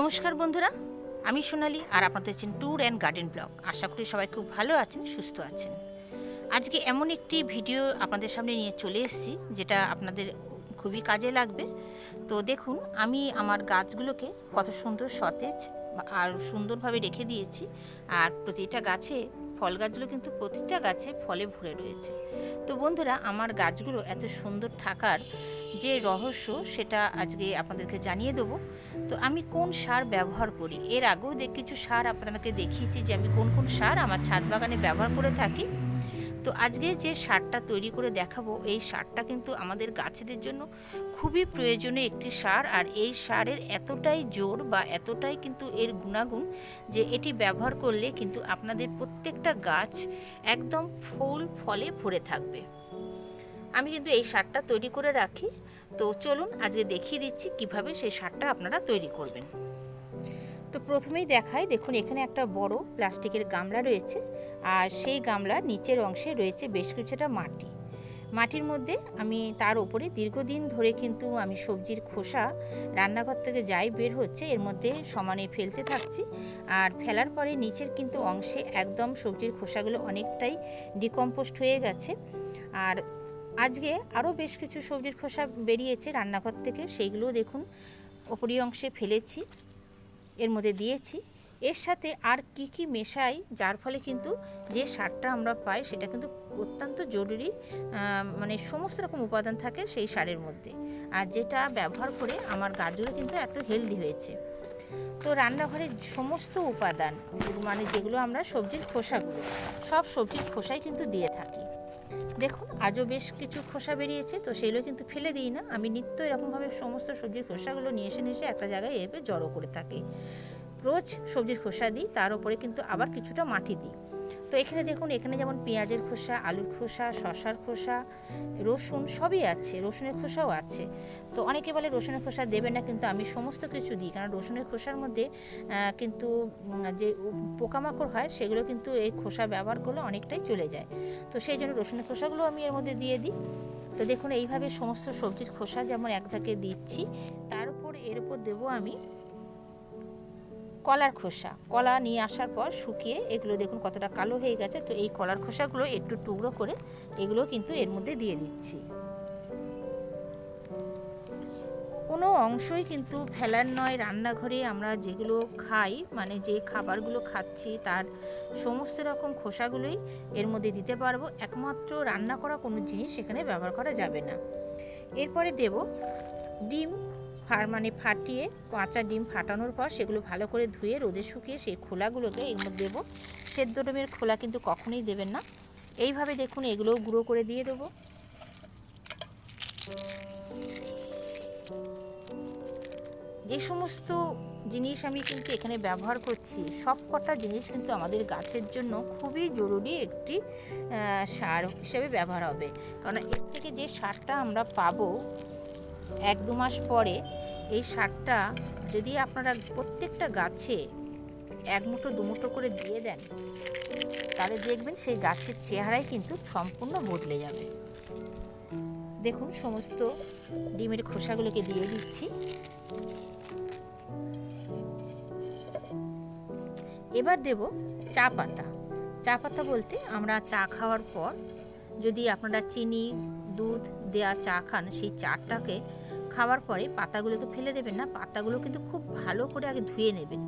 নমস্কার বন্ধুরা, আমি সোনালি আর আপনাদের আছেন ট্যুর অ্যান্ড গার্ডেন ব্লগ। আশা করি সবাই খুব ভালো আছেন, সুস্থ আছেন। আজকে এমন একটি ভিডিও আপনাদের সামনে নিয়ে চলে এসেছি, যেটা আপনাদের খুবই কাজে লাগবে। তো দেখুন, আমি আমার গাছগুলোকে কত সুন্দর সতেজ আর সুন্দরভাবে রেখে দিয়েছি, আর প্রতিটা গাছে ফল গাছগুলো কিন্তু প্রতিটা গাছে ফলে ভরে রয়েছে। তো বন্ধুরা, আমার গাছগুলো এত সুন্দর থাকার যে রহস্য, সেটা আজকে আপনাদেরকে জানিয়ে দেব। তো আমি কোন সার ব্যবহার করি? এর আগেও কিছু সার আপনাদেরকে দেখিয়েছি যে আমি কোন কোন সার আমার ছাদ বাগানে ব্যবহার করে থাকি। তো আজকে যে সারটা তৈরি করে দেখাবো, এই সারটা কিন্তু আমাদের গাছেদের জন্য খুবই প্রয়োজনীয় একটি সার। আর এই সারের এতটাই জোর বা এতটাই কিন্তু এর গুণাগুণ যে এটি ব্যবহার করলে কিন্তু আপনাদের প্রত্যেকটা গাছ একদম ফুল ফলে ভরে থাকবে। আমি কিন্তু এই সারটা তৈরি করে রাখি। তো চলুন আজকে দেখিয়ে দিচ্ছি কীভাবে সেই সারটা আপনারা তৈরি করবেন। তো প্রথমেই দেখাই, দেখুন এখানে একটা বড় প্লাস্টিকের গামলা রয়েছে আর সেই গামলার নিচের অংশে রয়েছে বেশ কিছুটা মাটি। মাটির মধ্যে আমি তার উপরে দীর্ঘদিন ধরে কিন্তু আমি সবজির খোসা রান্নাঘর থেকে যাই বের হচ্ছে, এর মধ্যে সমানে ফেলতে থাকছি আর ফেলার পরে নিচের কিন্তু অংশে একদম সবজির খোসাগুলো অনেকটাই ডিকম্পোস্ট হয়ে গেছে। আর আজকে আরও বেশ কিছু সবজির খোসা বেরিয়েছে রান্নাঘর থেকে সেইগুলোও দেখুন ওপরি অংশে ফেলেছি। এর মধ্যে দিয়েছি। এর সাথে আর কি কি মেশাই, যার ফলে কিন্তু যে সারটা আমরা পাই, সেটা কিন্তু অত্যন্ত জরুরি মানে সমস্ত রকম উপাদান থাকে সেই সারের মধ্যে। আর যেটা ব্যবহার করে আমার গাছগুলো কিন্তু এত হেলদি হয়েছে। তো রান্নাঘরের সমস্ত উপাদান মানে যেগুলো আমরা সবজির খোসাগুলো সব সবজির খোসাই কিন্তু দিয়ে থাকি। দেখুন, আজও বেশ কিছু খোসা বেরিয়েছে, তো সেগুলো কিন্তু ফেলে দিই না। আমি নিত্য এরকমভাবে সমস্ত সবজির খোসাগুলো নিয়ে এসে নিয়ে এসে একটা জায়গায় এভাবে জড়ো করে থাকি। রোজ সবজির খোসা দিই, তার উপরে কিন্তু আবার কিছুটা মাটি দিই। তো এখানে দেখুন, এখানে যেমন পেঁয়াজের খোসা, আলুর খোসা, শশার খোসা, রসুন সবই আছে, রসুনের খোসাও আছে। তো অনেকে বলে রসুনের খোসা দেবে না, কিন্তু আমি সমস্ত কিছু দিই। কারণ রসুনের খোসার মধ্যে কিন্তু যে পোকামাকড় হয়, সেগুলো কিন্তু এই খোসা ব্যবহার করলে অনেকটাই চলে যায়। তো সেই জন্য রসুনের খোসাগুলো আমি এর মধ্যে দিয়ে দিই। তো দেখুন, এইভাবে সমস্ত সবজির খোসা যেমন এক ধাকে দিচ্ছি, তার উপর এর উপর দেবো আমি কলার খোসা। কলা নিয়ে আসার পর শুকিয়ে এগুলো দেখুন কতটা কালো হয়ে গেছে। তো এই কলার খোসাগুলো একটু টুকরো করে এগুলো কিন্তু এর মধ্যে দিয়ে দিচ্ছি। কোনো অংশই কিন্তু ফেলার নয়। রান্নাঘরে আমরা যেগুলো খাই মানে যে খাবারগুলো খাচ্ছি, তার সমস্ত রকম খোসাগুলোই এর মধ্যে দিতে পারব। একমাত্র রান্না করা কোনো জিনিস সেখানে ব্যবহার করা যাবে না। এরপরে দেব ডিম। ফার মানে ফাটিয়ে কাঁচা ডিম ফাটানোর পর সেগুলো ভালো করে ধুয়ে রোদে শুকিয়ে সেই খোলাগুলোকে এর মধ্যে দেবো। সেদ্ধ ডিমের খোলা কিন্তু কখনোই দেবেন না। এইভাবে দেখুন এগুলোও গুঁড়ো করে দিয়ে দেবো। যে সমস্ত জিনিস আমি কিন্তু এখানে ব্যবহার করছি, সব কটা জিনিস কিন্তু আমাদের গাছের জন্য খুবই জরুরি একটি সার হিসেবে ব্যবহার হবে। কারণ এর থেকে যে সারটা আমরা পাবো এক দু মাস পরে এই সারটা যদি আপনারা প্রত্যেকটা গাছে এক মুঠো, দু মুঠো করে দিয়ে দেন, তাহলে দেখবেন সেই গাছের চেহারাই কিন্তু সম্পূর্ণ বদলে যাবে। দেখুন, সমস্ত ডিমের খোসাগুলোকে দিয়ে দিচ্ছি। এবার দেব চা পাতা। চা পাতা বলতে আমরা চা খাওয়ার পর যদি আপনারা চিনি দুধ দেয়া চা খান, সেই চাটাকে খাওয়ার পরে পাতাগুলোকে ফেলে দেবেন না। পাতাগুলো কিন্তু খুব ভালো করে আগে ধুয়ে নেবেন।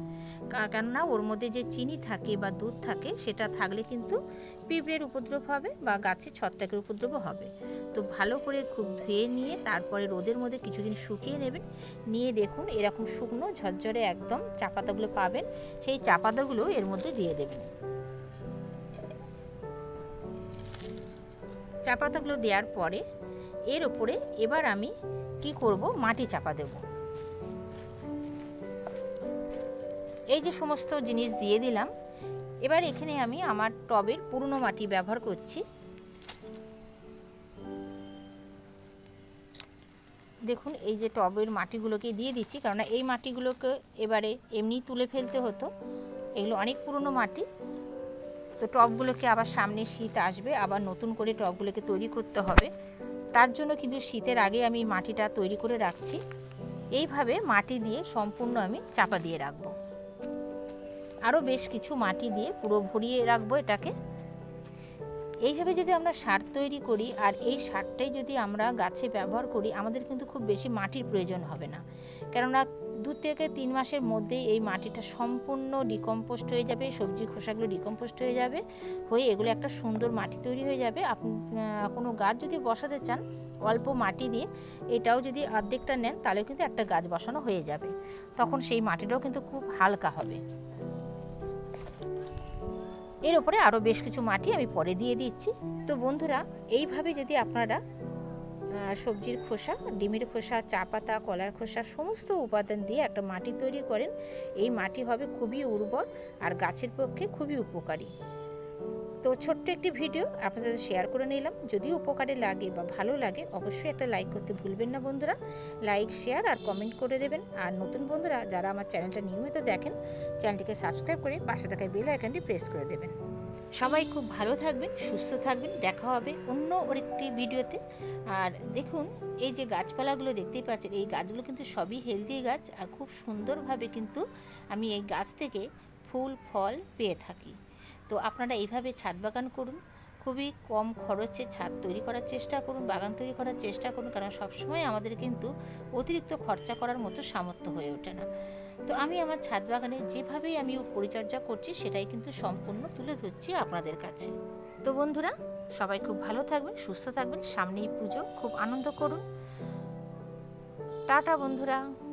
কেননা ওর মধ্যে যে চিনি থাকে বা দুধ থাকে, সেটা থাকলে কিন্তু পিঁপড়ের উপদ্রব হবে বা গাছে ছত্রাকের উপদ্রব হবে। তো ভালো করে খুব ধুয়ে নিয়ে তারপরে রোদের মধ্যে কিছুদিন শুকিয়ে নেবেন। নিয়ে দেখুন এরকম শুকনো ঝরঝরে একদম চা পাতাগুলো পাবেন। সেই চা পাতাগুলো এর মধ্যে দিয়ে দেবেন। চা পাতাগুলো দেওয়ার পরে এর ওপরে এবার আমি কি করব? মাটি চাপা দেব। এই যে সমস্ত জিনিস দিয়ে দিলাম, এবার এখানে আমি আমার টবের পুরনো মাটি ব্যবহার করছি। দেখুন, এই যে টবের মাটিগুলোকে দিয়ে দিচ্ছি কারণ এই মাটিগুলোকে এবারে এমনি তুলে ফেলতে হতো। এগুলো অনেক পুরনো মাটি তো টবগুলোকে আবার সামনে শীত আসবে, আবার নতুন করে টবগুলোকে তৈরি করতে হবে। তার জন্য কিন্তু শীতের আগে আমি মাটিটা তৈরি করে রাখছি। এইভাবে মাটি দিয়ে সম্পূর্ণ আমি চাপা দিয়ে রাখব। আরও বেশ কিছু মাটি দিয়ে পুরো ভরিয়ে রাখব এটাকে। এইভাবে যদি আমরা সার তৈরি করি, আর এই সারটাই যদি আমরা গাছে ব্যবহার করি, আমাদের কিন্তু খুব বেশি মাটির প্রয়োজন হবে না। কেননা দু থেকে তিন মাসের মধ্যেই এই মাটিটা সম্পূর্ণ ডিকম্পোস্ট হয়ে যাবে, সবজি খোসাগুলো ডিকম্পোস্ট হয়ে যাবে, হয়ে এগুলো একটা সুন্দর মাটি তৈরি হয়ে যাবে। আপনি কোনো গাছ যদি বসাতে চান, অল্প মাটি দিয়ে এটাও যদি অর্ধেকটা নেন, তাহলেও কিন্তু একটা গাছ বসানো হয়ে যাবে। তখন সেই মাটিটাও কিন্তু খুব হালকা হবে। এর উপরে আরও বেশ কিছু মাটি আমি পরে দিয়ে দিচ্ছি। তো বন্ধুরা, এইভাবে যদি আপনারা সবজির খোসা, ডিমের খোসা, চা পাতা, কলার খোসা সমস্ত উপাদান দিয়ে একটা মাটি তৈরি করেন। এই মাটি হবে খুবই উর্বর আর গাছের পক্ষে খুবই উপকারী। তো ছোট্ট একটি ভিডিও আপনাদের সাথে শেয়ার করে নিলাম। যদি উপকারে লাগে বা ভালো লাগে, অবশ্যই একটা লাইক করতে ভুলবেন না বন্ধুরা। লাইক, শেয়ার আর কমেন্ট করে দেবেন। আর নতুন বন্ধুরা, যারা আমার চ্যানেলটা নিয়মিত দেখেন, চ্যানেলটিকে সাবস্ক্রাইব করে পাশে থাকা বেল আইকনটি প্রেস করে দেবেন। সবাই খুব ভালো থাকবেন, সুস্থ থাকবেন। দেখা হবে অন্য আরেকটি ভিডিওতে। আর দেখুন, এই যে গাছপালাগুলো দেখতেই পাচ্ছেন, এই গাছগুলো কিন্তু সবই হেলদি গাছ আর খুব সুন্দরভাবে কিন্তু আমি এই গাছ থেকে ফুল, ফল পেয়ে থাকি। তো আপনারা এইভাবে ছাদ বাগান করুন, খুবই কম খরচে ছাদ তৈরি করার চেষ্টা করুন, বাগান তৈরি করার চেষ্টা করুন, কারণ সবসময় আমাদের কিন্তু অতিরিক্ত খরচা করার মতো সামর্থ্য হয়ে ওঠে না। তো আমি আমার ছাদ বাগানে যেভাবেই আমি পরিচর্যা করছি, সেটাই কিন্তু সম্পূর্ণ তুলে ধরছি আপনাদের কাছে। তো বন্ধুরা, সবাই খুব ভালো থাকবেন, সুস্থ থাকবেন, সামনেই পুজো, খুব আনন্দ করুন। টাটা বন্ধুরা।